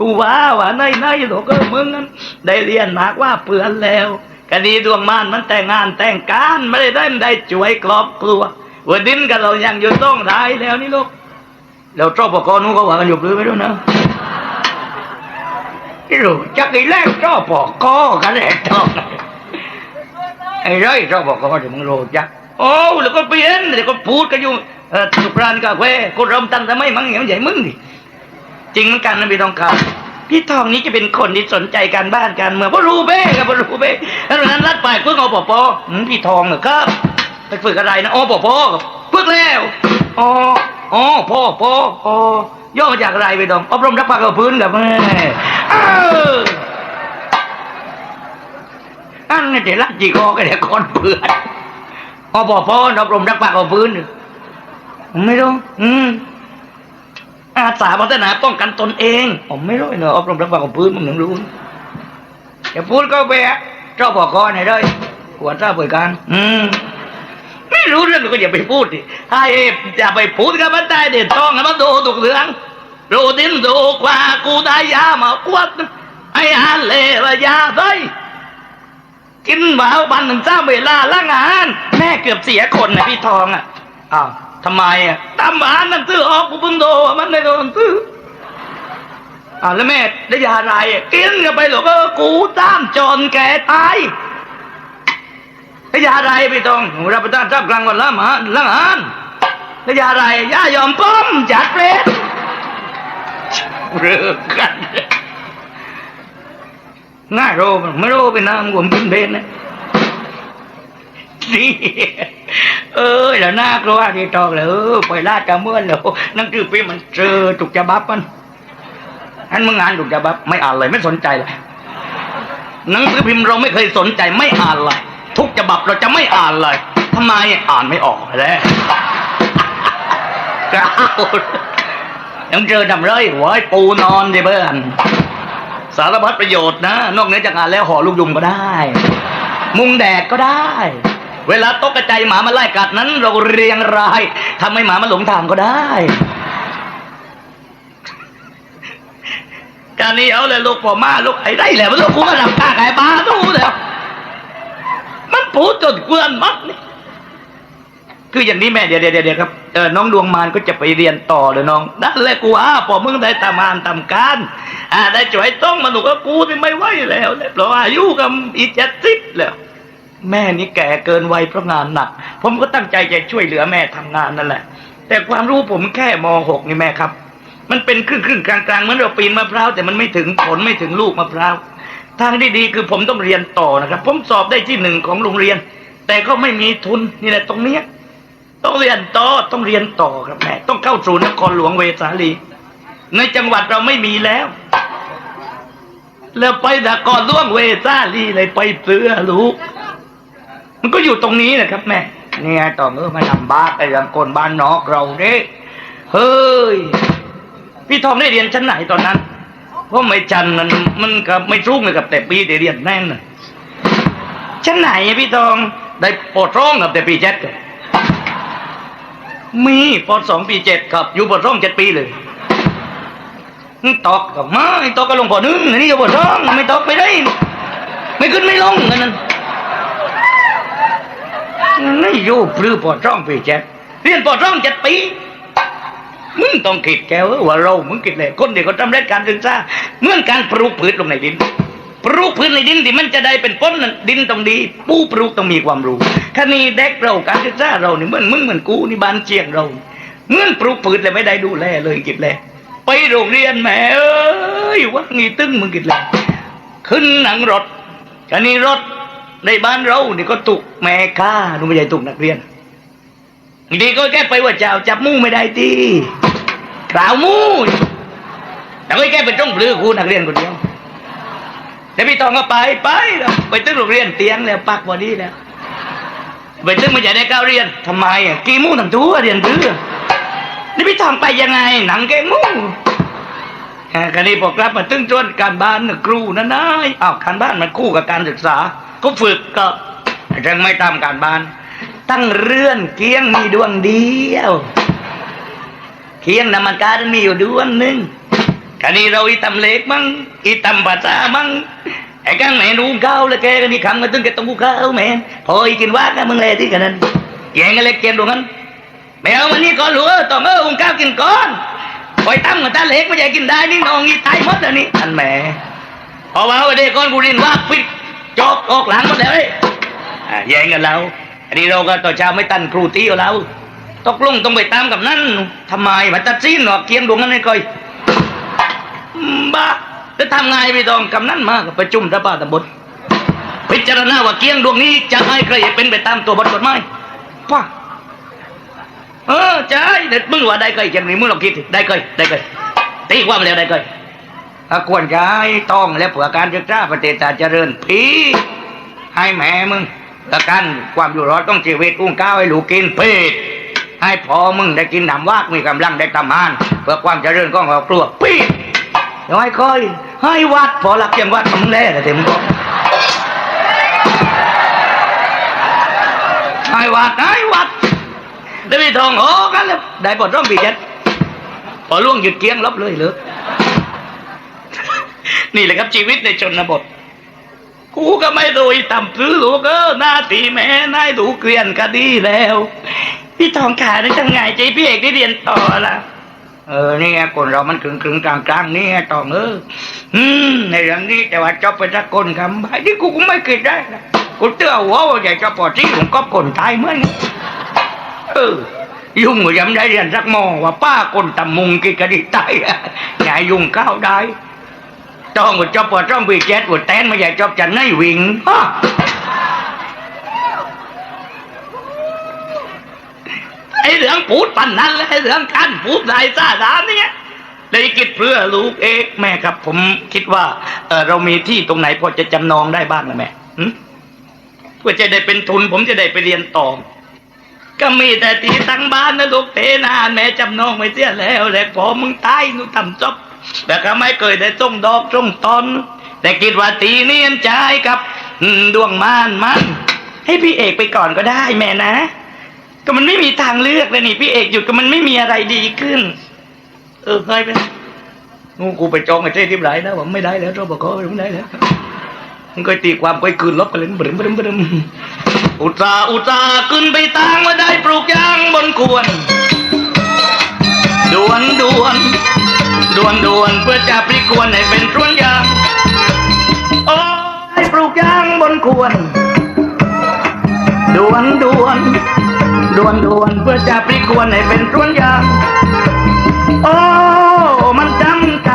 กูว่าว่าในในหลกเออมึงนั้นได้เรียนมากว่าเปือนแล้วคดีดวงมานมันแต่งงานแต่งการไม่ได้ได้ได้ช่วยครอบครัววันดินกันเรายังอยู่ต้องได้แล้วนี่ลูกเราชอบปกรนู้นก็ว่ากันอยู่หรือไม่รู้นะไม่รู้จักไอ้แรกชอบปกอกันแหละชอบไอ้ไรชอบปกอเดี๋ยวมึงรู้จักโอ้แล้วก็เปลี่ยนเดี๋ยวก็พูดกันอยู่เออสุกรานกาแฟคนริ่มตั้งแต่ไม่มั้งอย่างใหญ่มึงดิ จริงเหมือนกันนะพี่ทองคำพี่ทองนี้จะเป็นคนที่สนใจการบ้านการเมืองเพราะรู้เบ้ครับเพราะรู้เบ้แล้วนั้นรัดไปเพื่อเอาปอปอพี่ทองเหรอครับไปฝึกอะไรนะอ๋อปอปอฝึกแล้วอ๋ออ๋อพ่อพ่ออ๋อย่อมาจากอะไรพี่ทองอบรมรักปากกับพื้นกับแม่อันนี้เดี๋ยวรักจีกอกันเดี๋ยวคนเปื่อนอ๋อปอปออบรมรักปากกับพื้นผมไม่รู้อืม อาสาพัฒนาป้องกันตนเอง ผมไม่รู้เนอะอบรมรักษาของพื้นมึงถึงรู้อย่าพูดก็ไปอะเจ้าบอกคอไหนเลยหัวเจ้าเปิดการอืมไม่รู้เรื่องก็อย่าไปพูดดิถ้าเอฟอย่าไปพูดกับมันได้เด็ดต้องให้มันดูถูกเรื่องรู้ดินดูกว่ากูได้ยามากวดไอ้อาเลวะยาไปกินหมาวันหนึ่งเจ้าเวลาล่างอาหารแม่เกือบเสียคนนะพี่ทองอะอ้าว ทำไมอะตามหมานั่นซื้อออกกูเพิ่งโดมันไม่โดนซื้ออ่าแล้วแม่ได้ยาอะไรกินกันไปหรอกเออกูตามจนแกตายได้ยาอะไรพี่ทองหนูรับประทานข้าวกลางวันละหมาละอาหารได้ยาอะไรยายอมป้อมจัดเปรตเริ่มกันง่ายโรมันไม่รู้เป็นน้ำกวมกินเพนนะ นี่เออแล้วน่ากลัวที่ตอกเลยเออไปลาดกระเมื่อนแล้วนั่นคือเป็นมันเจอถูกจะบับมันอันมึงงานถูกจะบับไม่อ่านเลยไม่สนใจเลยหนังสือพิมพ์เราไม่เคยสนใจไม่อ่านเลยทุกฉบับเราจะไม่อ่านเลยทำไมอ่านไม่ออกแล้วกล้าวยังเจอดำเลยหัวไอ้ปูนอนดิเพื่อนสารพัดประโยชน์นะ นอกเหนือจากงานแล้วห่อลูกยุงก็ได้ มุงแดดก็ได้ เวลาตกกระจายหมามาไล่กัดนั้น เราเรียงรายทำให้หมามาหลงทางก็ได้ การนี้เอาเลยลูกพ่อมาลูกไอ้ไรแหละมันลูกกูมาดับข้าไก่ปลาตู้แล้วมันปูดจนเกลื่อนมัดนี่คืออย่างนี้แม่เดี๋ยวเดี๋ยวเดี๋ยวครับเออน้องดวงมารก็จะไปเรียนต่อเลยน้องนั่นแหละกูอ่าพอมึงได้ตามานทำการอ่าได้จ่วยต้องมาหนูก็กูนี่ไม่ไหวแล้วเพราะอายุกับอีเจ็ดสิบแล้ว แม่นี่แก่เกินวัยเพราะงานหนัก ผมก็ตั้งใจจะช่วยเหลือแม่ทำงานนั่นแหละ แต่ความรู้ผมแค่มหกนี่แม่ครับ มันเป็นครึ่งครึ่งกลางกลางๆเหมือนเราปีนมะพร้าวแต่มันไม่ถึงผลไม่ถึงลูกมะพร้าวทางที่ดีคือผมต้องเรียนต่อนะครับ ผมสอบได้ที่หนึ่งของโรงเรียน แต่ก็ไม่มีทุนนี่แหละตรงเนี้ยต้องเรียนต่อต้องเรียนต่อครับแม่ต้องเข้าสู่นครหลวงเวสาลีในจังหวัดเราไม่มีแล้ว แล้วไปนครหลวงเวสาลีเลยไปเสือลูก มันก็อยู่ตรงนี้นะครับแม่เนี่ไงต่อเมื่อมาทำบ้านไอ้ยังคนบ้านนอกเราเด้เฮ้ยพี่ทองได้เรียนชั้นไหนตอนนั้นเพราะไม่จันมันมันก็ไม่รุ่งเลยกับแต่ปีได้เรียนแน่นนะชั้นไหนพี่ทองได้ปอดร้องกับแต่ปีเจ็ดมีปสองปีเจ็ดครับ อยู่ปสองเจ็ดปีเลยตอกกับมาไอ้ตอกก็ลงปหนึ่งอันนี้ก็ปสองไม่ตอกไปได้ ไม่ขึ้นไม่ลงอันนั้ นนี่อยู่ปลื้อปสองปีเจ็ดเรียนปสองเจ็ดปีมึงต้องคิดแกว่าเรามึงคิดเลยคนเดียวเขาทำเรื่องการศึกษาเมื่อการปลูกพืชลงในดินปลูกพืชในดินที่มันจะได้เป็นต้นดินต้องดีผู้ปลูกต้องมีความรู้คณีเด็กเราการศึกษาเรานี่เหมือนมึงเหมือนกูนี่บ้านเชียงเราเมื่อปลูกพืชเลยไม่ได้ดูแลเลยกิดแลไปโรงเรียนแม่เอ้ยว่างี้ตึ้งมึงกิดแลขึ้นหนังรถคณีรถ ในบ้านเรานี่ก็ตุกแม่ค้าดูไม่ใช่ตุกนักเรียนดีก็แค่ไปว่าเจ้าจับมูไม่ได้ตีกล่าวมูแต่ก็แค่เป็นจ้องปลือครูนักเรียนคนเดียวแล้วพี่ตองก็ไปไปแล้วไปตึ้งโรงเรียนเตียงแล้วปักพอดี้แล้วไปตึ้งมันจะได้ก้าวเรียนทำไมอะกี่มู่ทั้งทั่วเรียนเพื่อนี่พี่ทองไปยังไงหนังแกงมู่อ่าคราวนี้พอกลับมาตึ้งจนการบ้านครูนะนายอ้าวการบ้านมันคู่กับการศึกษา ก็ฝึกก็ยังไม่ทำการบ้าน ตั้งเรื่อนเกียงมีดวงเดียวเคียงนำมันการมีอยู่ดวงหนึ่งคดีเราอีตำเล็กมั้งอีตำภาษามั้งไอ้กังแม่นูก้าวแล้วแกก็มีคำกันตึงแกต้องกูก้าวแม่พออีกินว่ากันมึงเลยที่กันนั้นแกงกันเล็กเกมตรงนั้นแมวมันนี่ก่อนหลัวต้องเอออุ้งก้าวกินก่อนปล่อยตั้มกับตาเล็กไม่ใช่กินได้นี่น้องอีตายหมดแล้วนี่อันแหม่พอว่าวันเด็กก้อนกูรินว่าปิด จอกออกหลังหมดแล้วเอ้ยอะแย่งกันแล้วอันนี้เราก็ต่อเช้าไม่ตันครูตีเอาแล้วตกลงต้องไปตามกับนั่นทำไมมาตัดสินหรอกเกียงดวงนั้นให้ก่อยบ้าแล้วทำไงพี่ตองกำนันมากประชุมสภาตำบลพิจารณาว่าเกียงดวงนี้จะให้ใครเป็นไปตามตัวบทกฎหมายป้าเออใช่เด็ดมึงว่าได้เคยอย่างนี้มึงลองคิดได้เคยได้เคยตีความแล้วได้เคย ควรจะให้ต้องและเผื่อการศึกษาประเทศชาติเจริญพีให้แม่มึงและกันความอยู่รอดต้องชีวิตอุ้งก้าวให้หลูกกินเพศให้พอมึงได้กินน้ำวากมีกำลังได้ทำงาน เพื่อความเจริญของครอบครัวปีดเดี๋ยวให้คอย ให้วัดพอหลักเกียงวัดมึงแน่เลยเต็มก็ให้วัดให้วัดแล้วพี่ทองโอ้กันแล้วได้ปลดร่องปีเจ็ดพอล่วงหยุดเกียงลบเลยเหรอ นี่แหละครับชีวิตในชนบท กูก็ไม่รู้อีต่ำซื้อลูกเออหน้าตีแม่นายดูเกลียนก็ดีแล้ว พี่ทองขาได้ทำไงใจพี่เอกได้เรียนต่อละเออนี่ไงคนเรามันถึงถึงกลางกลางๆนี่ไงตอเอออืมในเรื่องนี้แต่ว่าจบไปสักคนคำไอ้ที่กูก็ไม่คิดได้นะกูเตือนหัวว่าอยากจะปอดที่ผมก็คนตายเหมื่อนเออยุ่งก็ยังได้เรียนสักมองว่าป้าคนตำมุงกินกระดิตายอะอย่ายุ่งก้าวได้ ต้องก็จอบปวดต้องไปเจ็ดปวดแตนไม่อยากจบจันให้วิ่งไอ้เรื่องพูดปันนั้นและไอ้เรื่องการพูดลายซาดานเนี่ยเลยคิดเพื่อลูกเอกแม่ครับ ผมคิดว่าเออเรามีที่ตรงไหนพอจะจำนองได้บ้างนะแม่หึเพื่อจะได้เป็นทุน ผมจะได้ไปเรียนต่อ ก็มีแต่ที่ตั้งบ้านนะลูกเทนานแม่จำนองไม่เสียแล้วแหละพอมึงตายหนูทำจบแต่ก็ไม่เคยได้ส่งดอกส่งตอนแต่คิดว่าตีเนียนใจกับดวงม่านมันให้พี่เอกไปก่อนก็ได้แม่นะ ก็มันไม่มีทางเลือกเลยนี่พี่เอกหยุดก็มันไม่มีอะไรดีขึ้น เออเคยไปงูกูไปจองไอ้เจ้ที่ไหนนะผมไม่ได้แล้วเราบอกเขาไม่ได้แล้วมันก็ตีความไปคืนลบกันเลยบรึมบรึมบรึม อุตส่าห์อุตส่าห์ขึ้นไปตางมาได้ปลูกยางบนกวนด่วนด่วนด่วนด่วนเพื่อจะพลิกควรให้เป็นสวนยางโอ้ยปลูกยางบนควรด่วนด่วนด่วนด่วนเพื่อจะพลิกควรให้เป็นสวนยางโอ้มันจำใจ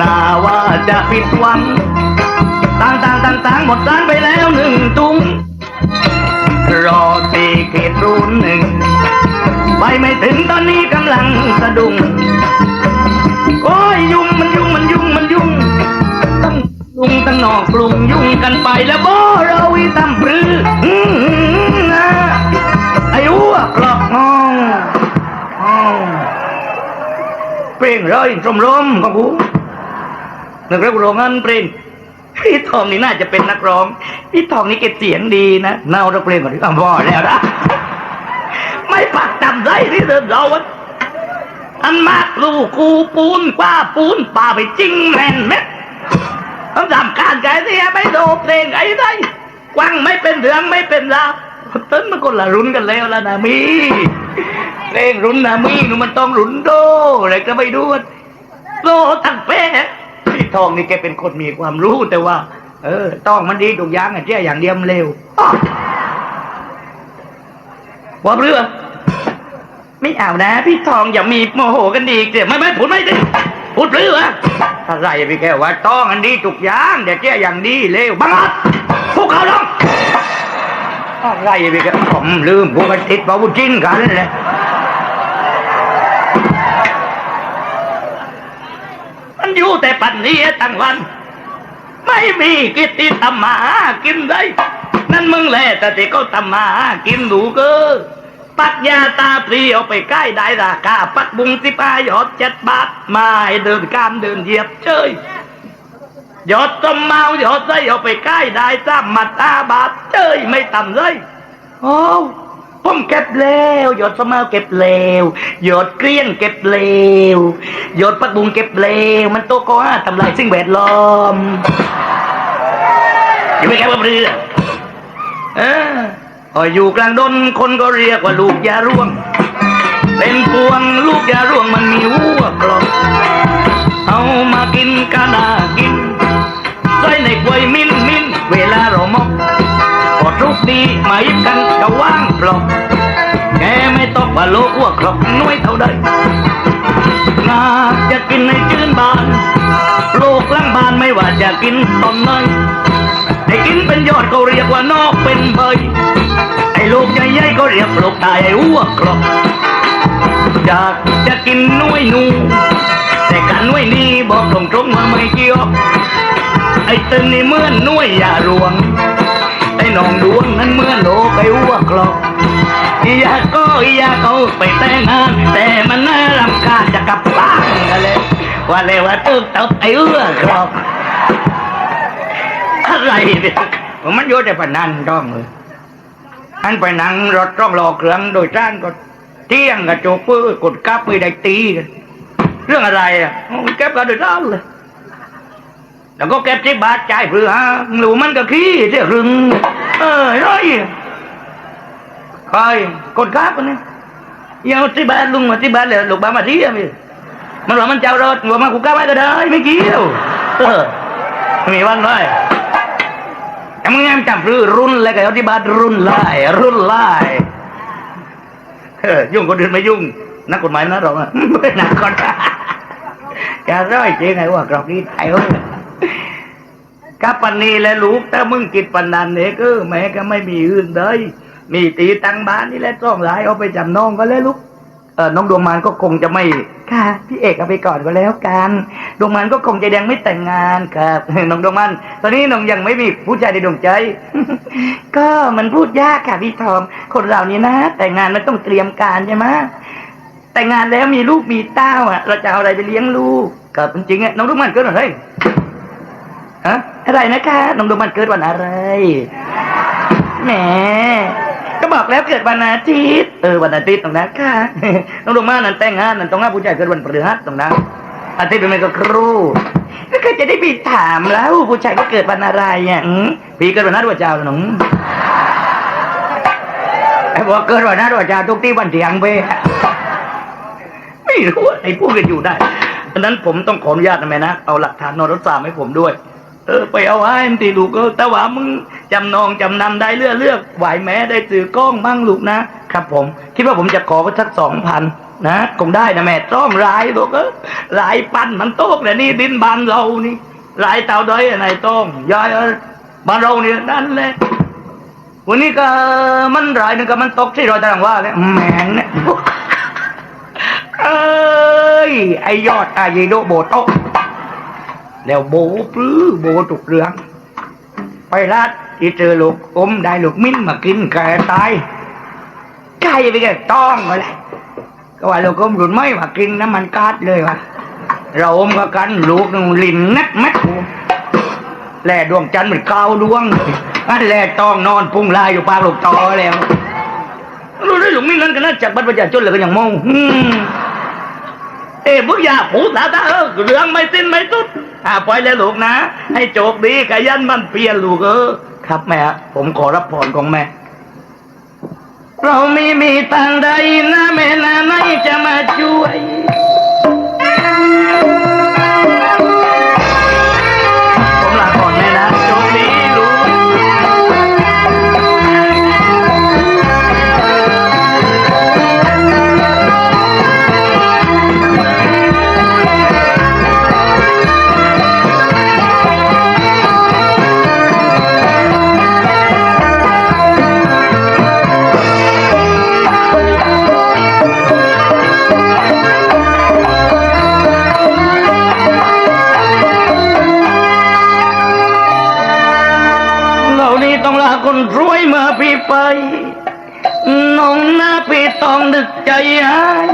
น่าว่าจะผิดหวัง ต่างต่างต่างต่างหมดสารไปแล้วหนึ่งตุ้งรอตีเขตรุ่นหนึ่งไปไม่ถึงตอนนี้กำลังสะดุ้งโอ้ยยุ่งมันยุ่งมันยุ่งมันยุ่งตั้งลุงตั้งนอกกลุ่มยุ่งกันไปแล้วบ่เราอีตำปรืออนะไอ้อ้วกหลอกห้ององเพลงร้อยสมรมของกูนึกแล้วกูร้องงั้นเพลง พี่ทองนี่น่าจะเป็นนักร้อง พี่ทองนี่เก็เสียงดีนะเน่าเราเพลงก่อนดิอะบ่แล้วนะไม่ปักจำได้ที่เดินเราอันมากลูกกูปูนกว่าปูนป่าไปจริงแม่นเม็ดต้องทำการไก่เสียไม่โดเพลงไอ้ได้กว้างไม่เป็นเรื่องไม่เป็นราวต้นมันคนละรุนกันแล้วละนะมีเพลงรุนนะมีหนูมันต้องรุนโดอะไรก็ไม่ดูโดตั้งแป้ ทองนี่แกเป็นคนมีความรู้แต่ว่า เออ ต้องมันดีทุกย่างอะเจ้าอย่างเดียวมันเร็วว่าเรือไม่เอานะ พี่ทองอย่ามีโมโหกันดีเดี๋ยวไม่ไม่พูดไม่ด้พูดเรืออะไรพี่แกว่าต้องอันดีทุกย่างเดี๋ยวเจ้าอย่างดีเร็วบังคับพวกเขาลงอะไรพี่แกผมลืมพวกติดบาวุจินกันเลย มันอยู่ แต่ปันนี้ตั้งวัน ไม่มีกิจที่ทำมาหากินได้นั่นมึงแหละแต่ที่เขาทำมาหากินดูเกอปักยาตาปรีเอาไปใกล้ได้ราคาปักบุงสิปายอดเจ็ดบาทมาเดินกามเดินเหยียบเชยยอดต้มเมายอดไส้เอาไปใกล้ได้ซ้ำมัดอาบาทเชยไม่ต่ำเลยโอ้ ผมเก็บแล้วหยดสมาเก็บแล้วหยดเกลี้ยงเก็บแล้วหยดปักบุงเก็บแล้วมันโตก็ห้าทำลายสิ่งแวดล้อมอยู่ไม่แค่ว่าเรือเอออยู่กลางดนคนก็เรียกว่าลูกยาร่วง เป็นพวงลูกยาร่วงมันมีหัวกรอบเอามากินกานากินใส่ในกวยมิ กดีมายิบกันก็ว่างปลอกแกไม่ต้องว่าโลอ้วกครอกน้อยเท่าใดงาจะกินในจื้นบาน โลกล้างบานไม่ว่าจะกินตอนไหนไอ้กินเป็นยอดเขาเรียกว่านอกเป็นใบไอ้ลูกใหญ่ๆก็เรียกปลูกตายไอ้อ้วกครอกอยากจะกินน้อยนูแต่กันน้อยนี้บอกตรงๆว่าไม่เกี่ยวไอ้ตึนนี่เหมื่อนน้วยยาหลวง ไอ้หนองดวงนั้นเหมื่อนโลไปอ้วกหรอกอยากก็อยากเอาไปแต่งงาน แต่มันน่ารำคาญจะกลับบ้านกันเลยว่าเลยว่าตึกตบไอ้เอื้อครับอะไรเนี่ยมันโยนแต่พนันต้องเลยอันไปนั่งรถต้องรอเครื่องโดยจ้านก็เที่ยงกับโจกเปอร์กดกับไปได้ตีกันเรื่องอะไรอะเก็บกันโดยจ้านเลย แล้วก็เก็บที่บาทจ่ายเพื่อฮะหนูมันก็ขี้เสียรึง เออร้อยใครกดครับคนนี้ยาวที่บ้านลุงมาที่บ้านเลยลูกบ้ามาที่มีมันว่ามันเจ้ารถว่ามากูก้าไว้ก็ได้ไม่เกี่ยวเออม่มีวันเลยแต่มึงยังจำรือรุ่นเลยกับที่บ้านรุ่นไล่รุ่นไล่เออยุ่งคนอื่นไม่ยุ่ง นักกฎหมายนะเราอะไม่นักกฎหมายแกร้อยจริงไงว่ากรอบนี้ไทยเว้ย กับปันนี้แหละลูกถ้ามึงกิดปันนันเนี่ยก็แม่ก็ไม่มีอื่นเลยมีตีตังบ้านนี่แหละต้องหลายเอาไปจำนองก็แล้วลูกเออน้องดวงมานก็คงจะไม่ค่ะพี่เอกเอาไปก่อนก็แล้วกันดวงมานก็คงจะยังไม่แต่งงานครับน้องดวงมานตอนนี้น้องยังไม่มีผู้ชายในดวงใจ ก็มันพูดยากค่ะพี่ทอม คนเรานี่นะ แต่งงานมันต้องเตรียมการใช่ไหมแต่งงานแล้วมีลูกมีเต้าอะ เราจะเอาอะไรไปเลี้ยงลูกก็จริงๆอะน้องลูกมันเกิดวันอะไร ฮะอะไรนะคะน้องลูกมันเกิดวันอะไร แหม ก็บอกแล้วเกิดวันอาทิตย์ เออวันอาทิตย์ตรงนั้นค่ะน้องลูกมันนั่นแต่งงานนั่นต้องห้าผู้ชายเกิดวันพฤหัสตรงนั้นอาทิตย์เป็นไงก็ครูก็เคยจะได้พี่ถามแล้วผู้ชายก็เกิดวันอะไรอะพี่เกิดวันนัดวันเจ้าหนุ่มไอ้บอกเกิดวันนัดวันเจ้าทุกที่วันเถียงไปไม่รู้ไอ้พูดกันอยู่ได้ดังนั้นผมต้องขออนุญาตนะแม่นะ เอาหลักฐานนรสามให้ผมด้วย เออไปเอาไว้มันตีลูกก็แต่ว่ามึงจำนองจำนำได้เลือกเลือกไหวแม้ได้ซื้อกล้องบ้างลูกนะครับผม คิดว่าผมจะขอไปสักสองพันนะคงได้นะแม่ต้องรายลูกเออหลายปันมันโต๊กแต่นี่ดินบานเรานี่หลายเต่าด้อยอะไรต้องยายเออบานเราเนี่ยนั่นแหละวันนี้ก็มันรายหนึงก็มันตกที่รอยตารางว่าเลยแหมงเนี่ยเอ้ยไอยอดไอยโดโบโตะ แล้วโบปลื้อโบตุกเรือง ไปรัดที่เจอลูกอมได้ลูกมิ้นมากินแกตายใกล้ไปแกต้องมาเลยก็ว่าลูกอมหลุดไม่มากินน้ำมันกาดเลยวะเราอมก็กันลูกนึงลิ้นนักแม็กแหล่ดวงจันทร์เหมือนเกาวดวงอันแหล่ต้องนอนพุ่งลายอยู่ปากลูกตอแล้วรู้ได้หลวงมิ่งนั้นก็น่าจากบัตรประชาชนเลยก็ยังมองอืม เอ้บุกยาผูสาตาเออเรื่องไม่สิ้นไม่สุดอ่าปล่อยแล้วลูกนะ ให้โจกดีขยันมันเปลี่ยนลูกเออ ครับแม่ ผมขอรับพรของแม่ เราไม่มีทางใดนะ รวยเมื่อพี่ไป น้องหน้าพี่ต้องดึกใจหาย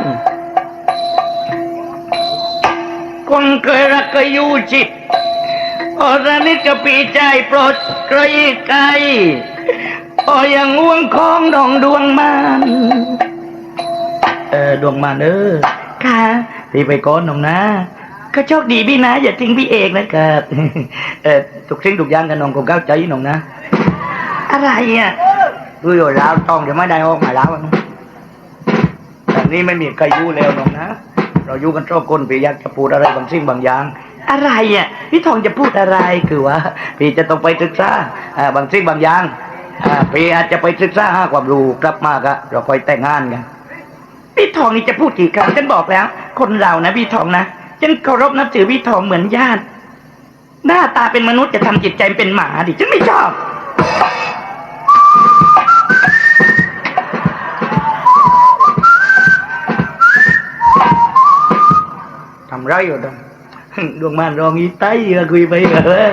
คนเคยรักก็อยู่จิตอรนิดกับพี่ใจโปรดใครไกลโอ้ยังห่วงของดองดวงมันเออดวงมันเออค่ะพี่ไปก้อนน้องนะก็โชคดีพี่นะ อย่าทิ้งพี่เอกนะครับเออทุกสิ่งทุกอย่างกันน้องคงเข้าใจน้องนะ อะไรอะดูอยู่แล้วต้องเดี๋ยวไม่ได้ออกมาแล้วนะแต่นี่ไม่มีใครอยู่แล้วน้องนะ เราอยู่กันชอบคนพี่อยากจะพูดอะไรบางสิ่งบางอย่าง อะไรอะพี่ทองจะพูดอะไรคือว่าพี่จะต้องไปศึกษาอ่าบางสิ่งบางอย่างอ่าพี่อาจจะไปศึกษาหาความรู้กลับมาก็เราค่อยแต่งงานกันพี่ทองนี่จะพูดกี่ครั้งฉันบอกแล้ว คนเรานะพี่ทองนะฉันเคารพนับถือพี่ทองเหมือนญาติหน้าตาเป็นมนุษย์จะทำจิตใจเป็นหมาดิฉันไม่ชอบำไรอยู่ดงดวงมันรองอีไตก็คุยไปเหรอ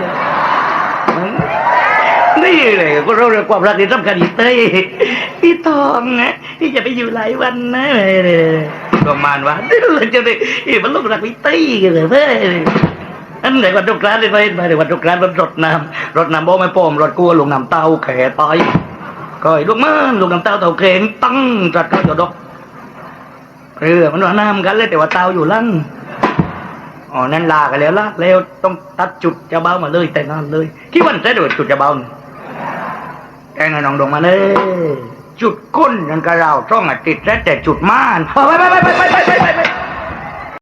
นี่เลยก็เราเรื่องความรักที่สำคัญอีเต้ยพี่ทองนะที่จะไปอยู่หลายวันนะดวงมันวะเราจะได้มันลูกรักพี่เต้ยกันเลยเพื่อนอันไหนวันทุกร้านเลยไปไปวันทุกร้านรถรถน้ำรถน้ำโบไม่ป้อมรถกลัวลงน้ำเต้าแขตายก็ไอ้ลูกมันลงน้ำเต้าเต้าเข็มตั้งจัดก็หยดดอกเออมันว่าน้ำกันเลยแต่ว่าเต้าอยู่ลัง อ๋อนั่นลากันแล้วลากแล้วต้องตัดจุดจะเบามาเลย แต่งงานเลยที่วันะโด็จุดจะเบาแต่งานน้องดงมาเลยจุดก้นนั่นก็เราช่องอาติดแล้วแต่จุดม่านไปไปไปไปไปไปไป